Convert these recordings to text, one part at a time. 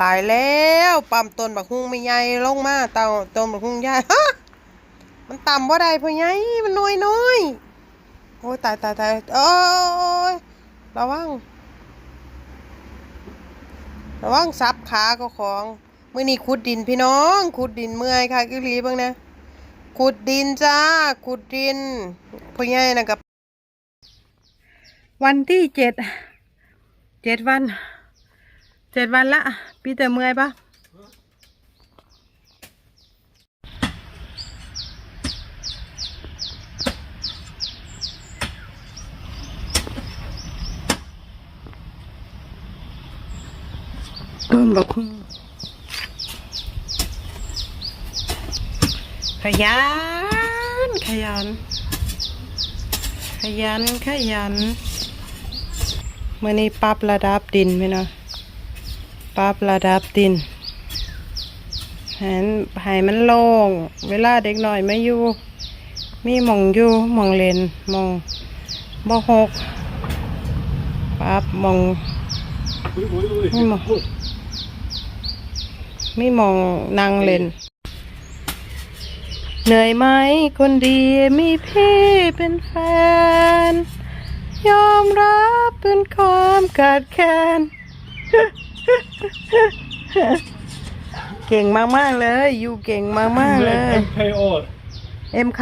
ตายแล้วปั๊มต้นบักฮุ่งไม่ใหญ่ลงมาเตาต้นบักฮุ่งใหญ่ฮะมันต่ำว่าใดพ่อใหญ่มันน้อยน้อยโอ้ยตายตายตายโอ้ยระวังระวังซับขาก็ของมื่อนี้ขุดดินพี่น้องขุดดินเมื่อยค่ะกิลีบ้างนะขุดดินจ้าขุดดินพ่อใหญ่นะกับวันที่เจ็ดเจ็ดวัน เจ็ดวันละ พี่แต่เมื่อยปะต้นบักหุ่งขยัน ขยัน ขยัน ขยันมื่อนี้ปรับระดับดินไหมเนาะ ปรับระดับดินให้มันให้มันโล่ง เวลาเด็กหน่อยไม่อยู่ มีมองอยู่มองเลนมองบ่หกปรับมอง Oj, oj, oj. Mm. Oj. มีมองนางเลนเหนื่อยไหมคนดีมีพี่เป็นแฟน ยอมรับเป็นความขาดแคลน เก่งมากๆเลยอยู่เก่งมากๆเลย M pay all. เอ็มค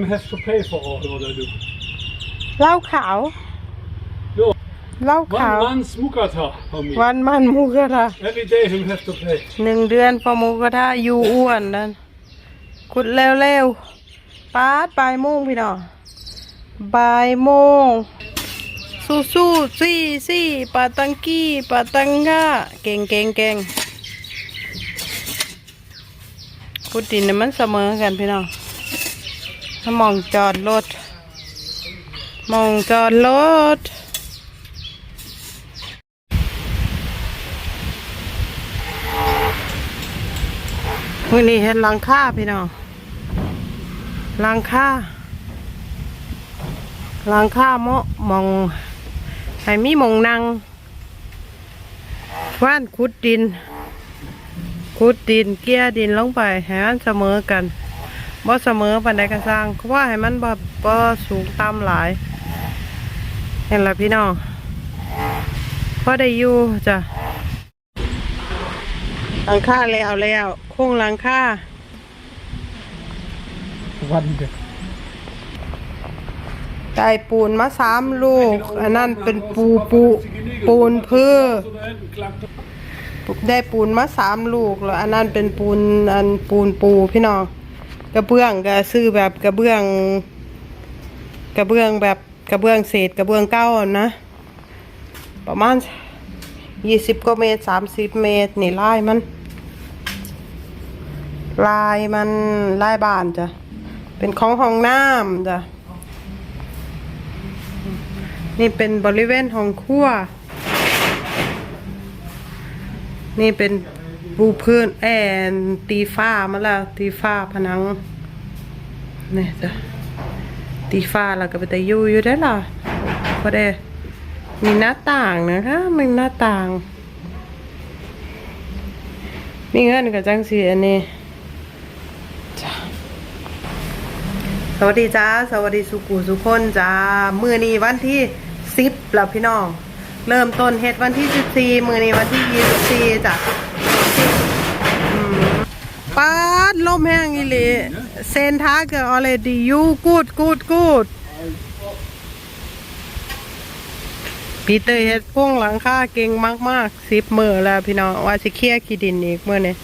M has to pay for all what I do. ำเหล้าขาว No, เหล้าขาว one month's mukata on me. วันมันหมูกระทะ Every day him has to pay. หนึ่งเดือนพอหมูกระทะอยู่อ้วนนั่นขุดเร็วๆปาดบ่ายโมงพี่น้องบ่ายโมง สู้สู้ซี่ซี่ปาตังกี้ปาตังกาเก่งเก่งเก่งพุดินมันเสมอกันพี่น้องถ้ามองจอดรถมองจอดรถมื่อนี้เห็นหลังค่าพี่น้องหลังค่าหลังค่าเมาะมอง ให้มีมงนั่งว่านขุดดินขุดดินเกี้ยดินลงไปให้มันเสมอกันบ่เสมอปันใดกันสร้างเพราะว่าให้มันบ่บ่สูงต่ำหลายเห็นละพี่น้องพอได้อยู่จ้ะหลังคาแล้วแล้วโค้งหลังคา Wande. ได้ปูนมาสามลูก อันนั้นเป็นปูปูปูนเพื่อได้ปูนมาสามลูกแล้วอันนั้นเป็นปูนอันปูนปูพี่น้องกระเบื้องก็ซื้อแบบกระเบื้อง กระเบื้องแบบกระเบื้องเศษกระเบื้องเก้าอะนะ ประมาณยี่สิบกว่าเมตรสามสิบเมตรนี่ลายมัน ลายมันลายบานจ้ะเป็นของห้องน้ำจ้ะ นี่เป็นบริเวณห้องครัว นี่เป็นปูพื้นแอนตีฟ้ามาแล้วตีฟ้าผนังนี่จ้ะตีฟ้าแล้วก็ไปแต่อยู่อยู่ได้ล่ะก็ได้มีหน้าต่างนะคะมีหน้าต่าง มีเงินกับจังสีอันนี้สวัสดีจ้า สวัสดีสุกูสุคนจ้า มือนี้วันที่ สิบแล้วพี่น้อง เริ่มต้นเฮ็ดวันที่สิบสี่มือนี้วันที่ยี่สิบสี่จ้ะปาดลมแห้งอีหลีเซนทาเกออเลดียูกูดกูดกูดปีเตอร์เฮ็ดพ่วงหลังคาเก่งมากๆสิบมือแล้วพี่น้องว่าสิเคลียร์ขี้ดินอีกเมื่อนี้